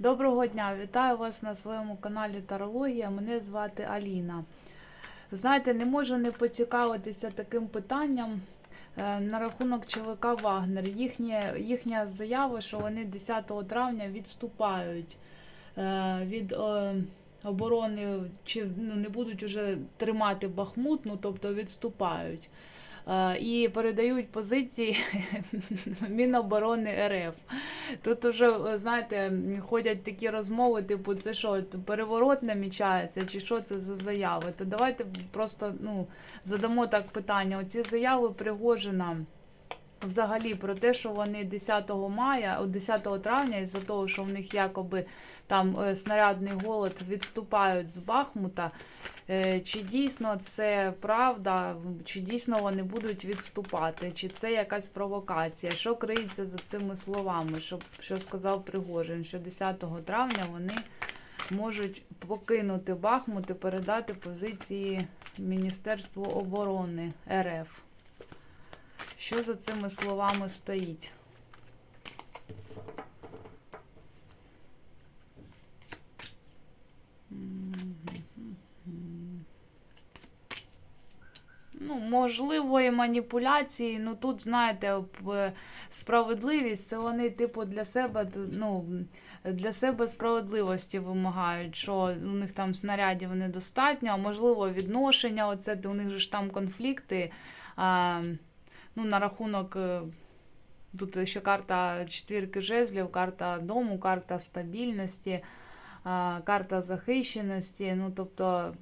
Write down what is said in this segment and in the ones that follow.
Доброго дня! Вітаю вас на своєму каналі Тарологія. Мене звати Аліна. Знаєте, не можу не поцікавитися таким питанням е, на рахунок ЧВК Вагнер. Їхнє, їхня заява, що вони 10 травня відступають е, від е, оборони, чи ну, не будуть уже тримати Бахмут, ну тобто відступають. Е, І передають позиції Міноборони РФ. Тут уже, е, знаєте, ходять такі розмови, типу, це що, переворот намічається, чи що це за заяви? То давайте просто ну, задамо так питання. Оці заяви Пригожина взагалі про те, що вони 10 мая, о, 10 травня, із-за того, що в них якоби там е, снарядний голод відступають з Бахмута. Е, Чи дійсно це правда, чи дійсно вони будуть відступати, чи це якась провокація? Що криється за цими словами? Що, що сказав Пригожин, що 10 травня вони можуть покинути Бахмут і передати позиції Міністерству оборони РФ. Що за цими словами стоїть? Ну, можливо, і маніпуляції. Ну тут, знаєте, справедливість це вони, типу, для себе ну, для себе справедливості вимагають, що у них там снарядів недостатньо, а можливо, відношення. Оце у них же ж там конфлікти. А, ну, на рахунок. е, Тут ще карта четвірки жезлів, карта дому, карта стабільності, карта захищеності. Ну, тобто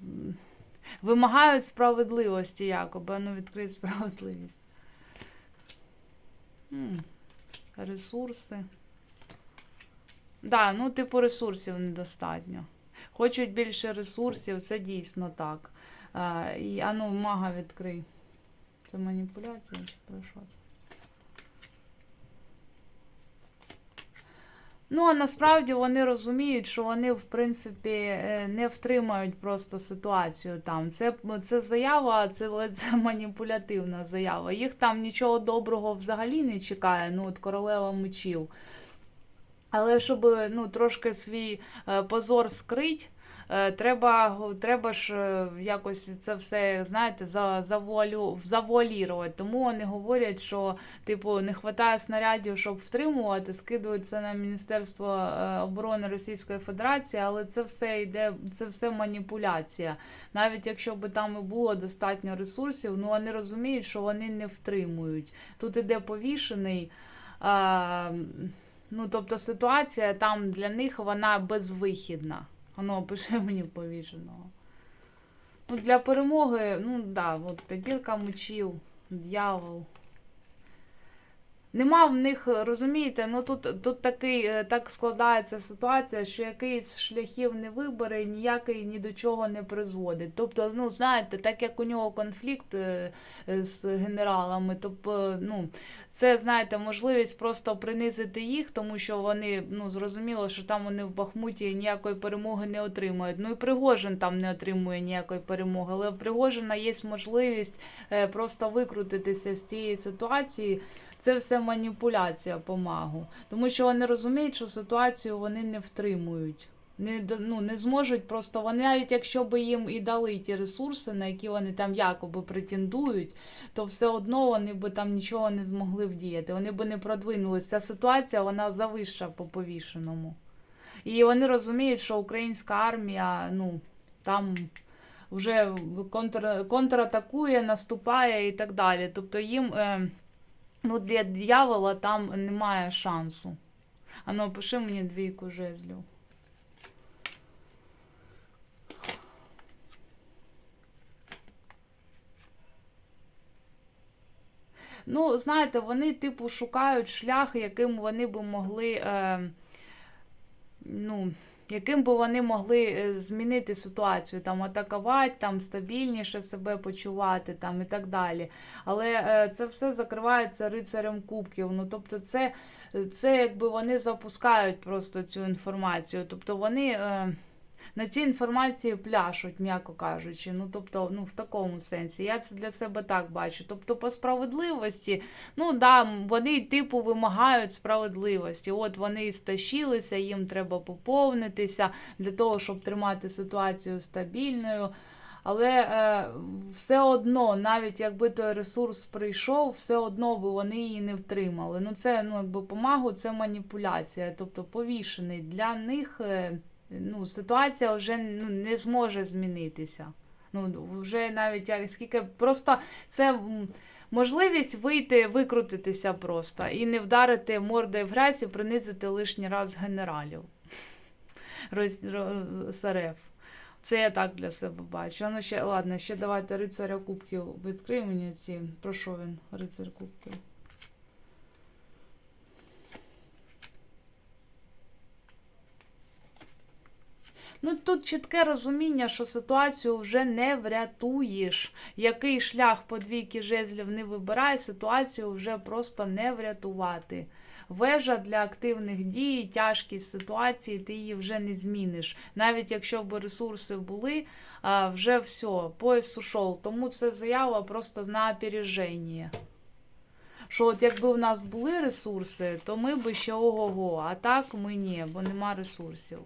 вимагають справедливості, якоби, ну відкрити справедливість. Ресурси. Да, ну, типу, ресурсів недостатньо. Хочуть більше ресурсів, це дійсно так. І, а ну, мага відкрий. Це маніпуляція чи про що це? Ну, а насправді вони розуміють, що вони, в принципі, е, не втримають просто ситуацію там. Це, це заява, це, це маніпулятивна заява. Їх там нічого доброго взагалі не чекає, ну, от королева мечів. Але щоб ну, трошки свій е, позор скрить, е, треба, треба ж е, якось це все, знаєте, за, завуалю. Тому вони говорять, що типу не вистачає снарядів, щоб втримувати, скидують це на Міністерство е, оборони Російської Федерації, але це все йде, це все маніпуляція. Навіть якщо б там і було достатньо ресурсів, ну вони розуміють, що вони не втримують. Тут іде повішений. Ну, тобто ситуація там для них вона безвихідна. Воно пише мені повішеного. Ну, для перемоги, ну да, от п'ятірка мечів, дьявол. Нема в них, розумієте, ну тут, тут такий, е, так складається ситуація, що якийсь шляхів не вибере, ніякий ні до чого не призводить. Тобто, ну знаєте, так як у нього конфлікт е, е, з генералами, тобто, ну, це, знаєте, можливість просто принизити їх, тому що вони, ну, зрозуміло, що там вони в Бахмуті ніякої перемоги не отримують. Ну і Пригожин там не отримує ніякої перемоги, але в Пригожина є можливість е, просто викрутитися з цієї ситуації. Це все маніпуляція по магу. Тому що вони розуміють, що ситуацію вони не втримують. Не, ну, не зможуть просто вони, навіть якщо б їм і дали ті ресурси, на які вони там якоби претендують, то все одно вони б там нічого не змогли вдіяти. Вони б не продвинулися. Ця ситуація вона завища по повішеному. І вони розуміють, що українська армія, ну, там вже контр, контратакує, наступає і так далі. Тобто їм. Е, Ну, для дьявола там немає шансу. Ану, пиши мені двійку жезлів. Ну, знаєте, вони, типу, шукають шлях, яким вони би могли. Е, ну, яким би вони могли е, змінити ситуацію, там атакувати, там стабільніше себе почувати, там і так далі. Але е, це все закривається рицарем кубків. Ну тобто, це, це якби вони запускають просто цю інформацію. Тобто вони. На цій інформації пляшуть, м'яко кажучи. Ну, тобто, ну, в такому сенсі. Я це для себе так бачу. Тобто, по справедливості, ну да, вони типу вимагають справедливості. От вони стащилися, їм треба поповнитися для того, щоб тримати ситуацію стабільною. Але е, все одно, навіть якби той ресурс прийшов, все одно би вони її не втримали. Ну, це ну, якби помагу, це маніпуляція, тобто повішений. Для них е, ну, ситуація вже ну, не зможе змінитися. Ну, вже навіть як скільки просто це. Можливість вийти, викрутитися просто і не вдарити мордою в грязь і принизити лишній раз генералів Роз- ро- з Це я так для себе бачу. Ну ще, ладно, ще давайте рицаря кубків. Відкрий мені ці. Про що він, рицар кубків? Ну, тут чітке розуміння, що ситуацію вже не врятуєш. Який шлях по двійки жезлів не вибирай, ситуацію вже просто не врятувати. Вежа для активних дій, тяжкість ситуації, ти її вже не зміниш. Навіть якщо б ресурси були, вже все, пояс ушов. Тому це заява просто на опереження. Що от якби в нас були ресурси, то ми би ще ого-го, а так ми ні, бо нема ресурсів.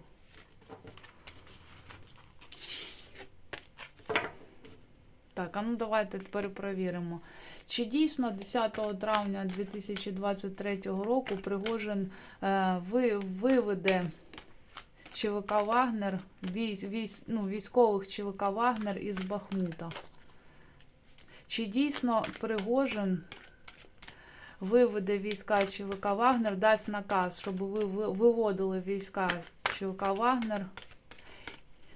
Так, а ну давайте перепровіримо. Чи дійсно 10 травня 2023 року Пригожин е, ви, виведе ЧВК Вагнер, військ, військ, ну, військових ЧВК Вагнер із Бахмута? Чи дійсно Пригожин виведе війська ЧВК Вагнер, дасть наказ, щоб ви- виводили війська ЧВК Вагнер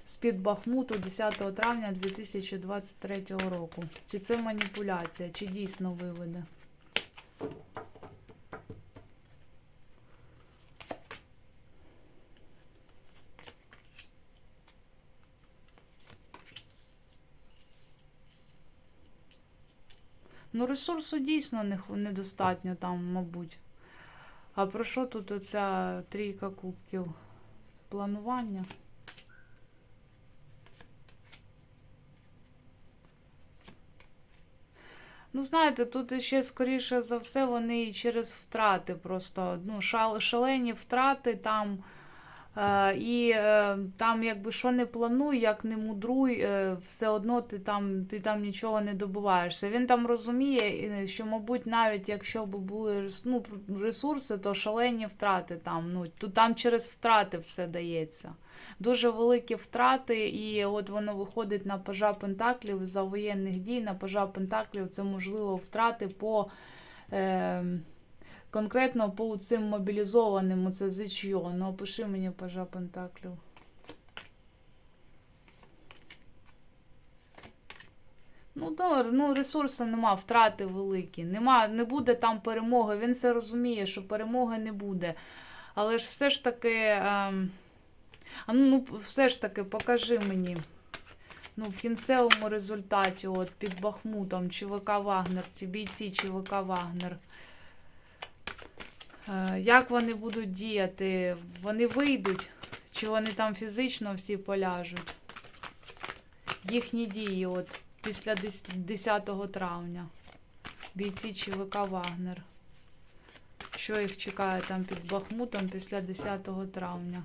з-під Бахмуту 10 травня 2023 року. Чи це маніпуляція, чи дійсно виведе? Ну, ресурсу дійсно недостатньо там, мабуть. А про що тут оця трійка кубків? Планування? Ну, знаєте, тут ще скоріше за все вони через втрати просто ну, шал, шалені втрати там. Е, і е, там, якби що не плануй, як не мудруй, е, все одно ти там, ти там нічого не добуваєшся. Він там розуміє, що, мабуть, навіть якщо б були ну, ресурси, то шалені втрати там. Ну, то там через втрати все дається. Дуже великі втрати, і от воно виходить на пажа Пентаклів за воєнних дій. На пажа Пентаклів це можливо втрати по. Е, Конкретно по цим мобілізованим, це зичйо. Ну, опиши мені пажа Пентаклів. Ну, то, ну, ресурсу нема, втрати великі. Нема, не буде там перемоги. Він все розуміє, що перемоги не буде. Але ж все ж таки. Ем, а ну, ну, все ж таки, покажи мені. Ну, в кінцевому результаті, от під Бахмутом, ЧВК Вагнер, ці бійці ЧВК Вагнер. Е, Як вони будуть діяти? Вони вийдуть? Чи вони там фізично всі поляжуть? Їхні дії от після 10 травня. Бійці ЧВК Вагнер. Що їх чекає там під Бахмутом після 10 травня?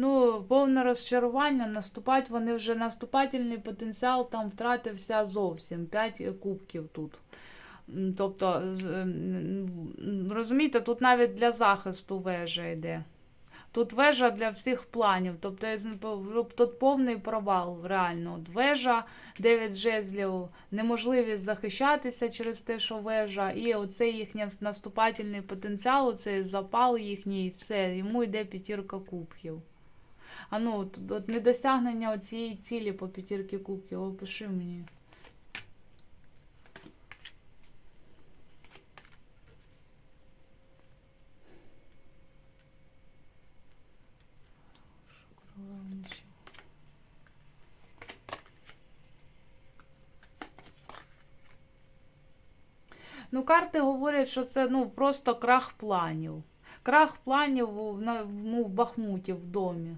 Ну, повне розчарування, наступать вони вже наступательний потенціал там втратився зовсім. 5 кубків тут. Тобто, м, розумієте, тут навіть для захисту вежа йде. Тут вежа для всіх планів. Тобто, тут повний провал, реально. От вежа, 9 жезлів, неможливість захищатися через те, що вежа, і оцей їхній наступательний потенціал, оцей запал їхній, все, йому йде п'ятірка кубків. А ну, от, от недосягнення цієї цілі по п'ятірки кубків. Опиши мені. Ну, карти говорять, що це ну, просто крах планів. Крах планів ну, в Бахмуті в домі.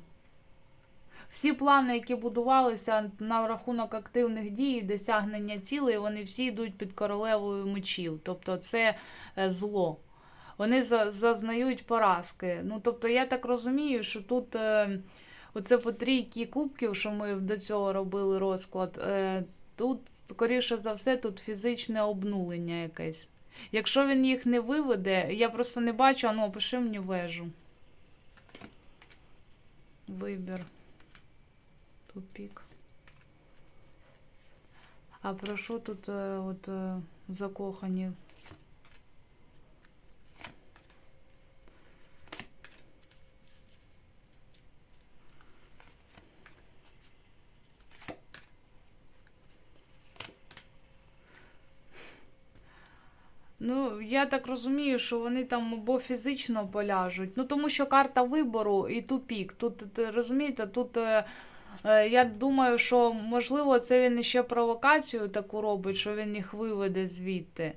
Всі плани, які будувалися на рахунок активних дій досягнення цілей, вони всі йдуть під королевою мечів. Тобто це е, зло. Вони зазнають поразки. Ну, тобто, я так розумію, що тут е, оце по трійки кубків, що ми до цього робили розклад, е, тут, скоріше за все, тут фізичне обнулення якесь. Якщо він їх не виведе, я просто не бачу, а ну опиши мені вежу. Вибір. Тупік. А про що тут е, от е, закохані? Ну, я так розумію, що вони там або фізично поляжуть. Ну, тому що карта вибору і тупік. Тут, розумієте, тут е, я думаю, що можливо це він іще провокацію таку робить, що він їх виведе звідти.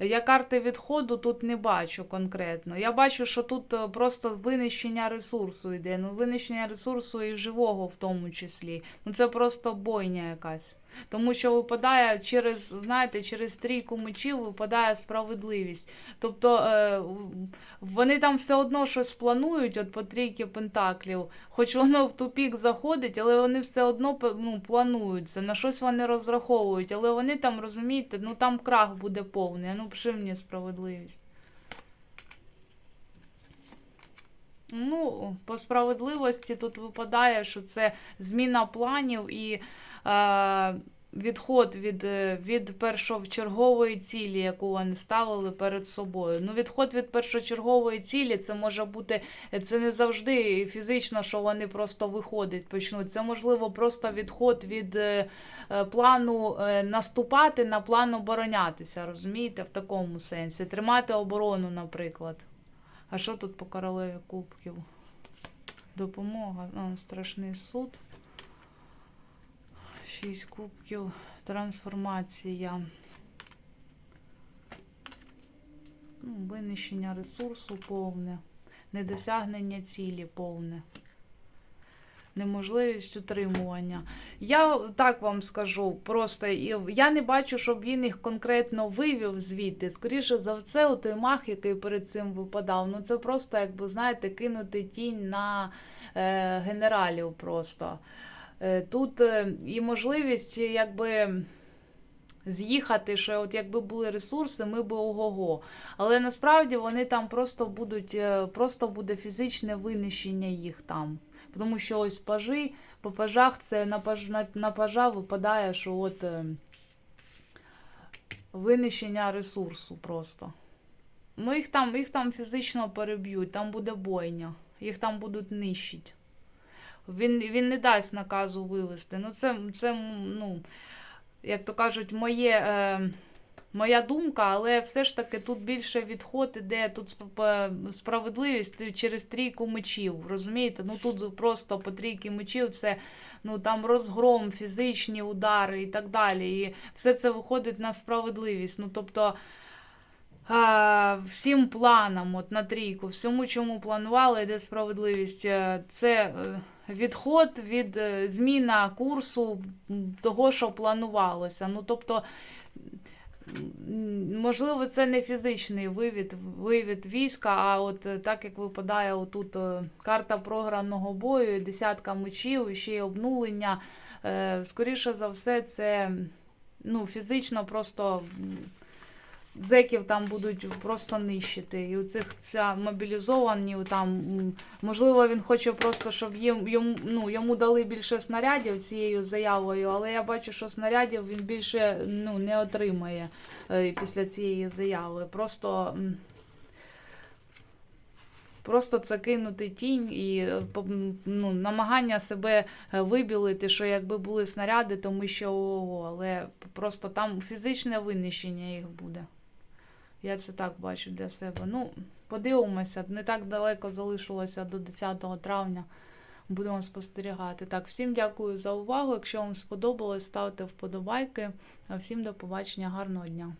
Я карти відходу тут не бачу конкретно. Я бачу, що тут е, просто винищення ресурсу йде. Ну, винищення ресурсу і живого в тому числі. Ну, це просто бойня якась. Тому що випадає через, знаєте, через трійку мечів випадає справедливість. Тобто е, вони там все одно щось планують, от по трійки пентаклів, хоч воно в тупік заходить, але вони все одно ну, планують це, на щось вони розраховують, але вони там, розумієте, ну там крах буде повний. Ну, пиши мені справедливість. Ну, по справедливості тут випадає, що це зміна планів і відход від, від першочергової цілі, яку вони ставили перед собою. Ну, відход від першочергової цілі це може бути це не завжди фізично, що вони просто виходять, почнуть. Це можливо просто відход від е, плану е, наступати на план оборонятися. Розумієте, в такому сенсі. Тримати оборону, наприклад. А що тут по королеві кубків? Допомога. А, страшний суд. Шість кубків. Трансформація. Ну, винищення ресурсу повне. Недосягнення цілі повне. Неможливість утримування. Я так вам скажу, просто я не бачу, щоб він їх конкретно вивів звідти. Скоріше за все, у той мах, який перед цим випадав, ну це просто, якби, знаєте, кинути тінь на е, генералів просто. Е, тут е, і можливість, якби. З'їхати, що от якби були ресурси, ми би ого-го. Але насправді вони там просто будуть, е, просто буде фізичне винищення їх там. Тому що ось пажі, по пажах це на, паж, на, на пажа випадає, що от е, винищення ресурсу просто. Ну, їх там, їх там фізично переб'ють, там буде бойня, їх там будуть нищити. Він, він не дасть наказу вивести. Ну, це, це ну, як то кажуть, моє. Е, Моя думка, але все ж таки тут більше відход іде, тут справедливість через трійку мечів. Розумієте? Ну тут просто по трійки мечів це ну там розгром, фізичні удари і так далі. І все це виходить на справедливість. Ну тобто всім планам, от на трійку, всьому, чому планували, йде справедливість. Е, Це е, відход від е, зміна курсу того, що планувалося. Ну тобто. Можливо, це не фізичний вивід, вивід війська, а от так як випадає отут карта програного бою, десятка мечів, ще й обнулення. Скоріше за все, це ну, фізично просто зеків там будуть просто нищити. І у цих ця мобілізовані, там, можливо, він хоче просто, щоб їм, йому, ну, йому дали більше снарядів цією заявою, але я бачу, що снарядів він більше ну, не отримає е, після цієї заяви. Просто. Просто це кинути тінь і е, ну, намагання себе е, вибілити, що якби були снаряди, то ми ще ого, але просто там фізичне винищення їх буде. Я це так бачу для себе. Ну, подивимося, не так далеко залишилося до 10 травня. Будемо спостерігати. Так, всім дякую за увагу. Якщо вам сподобалось, ставте вподобайки. Всім до побачення, гарного дня.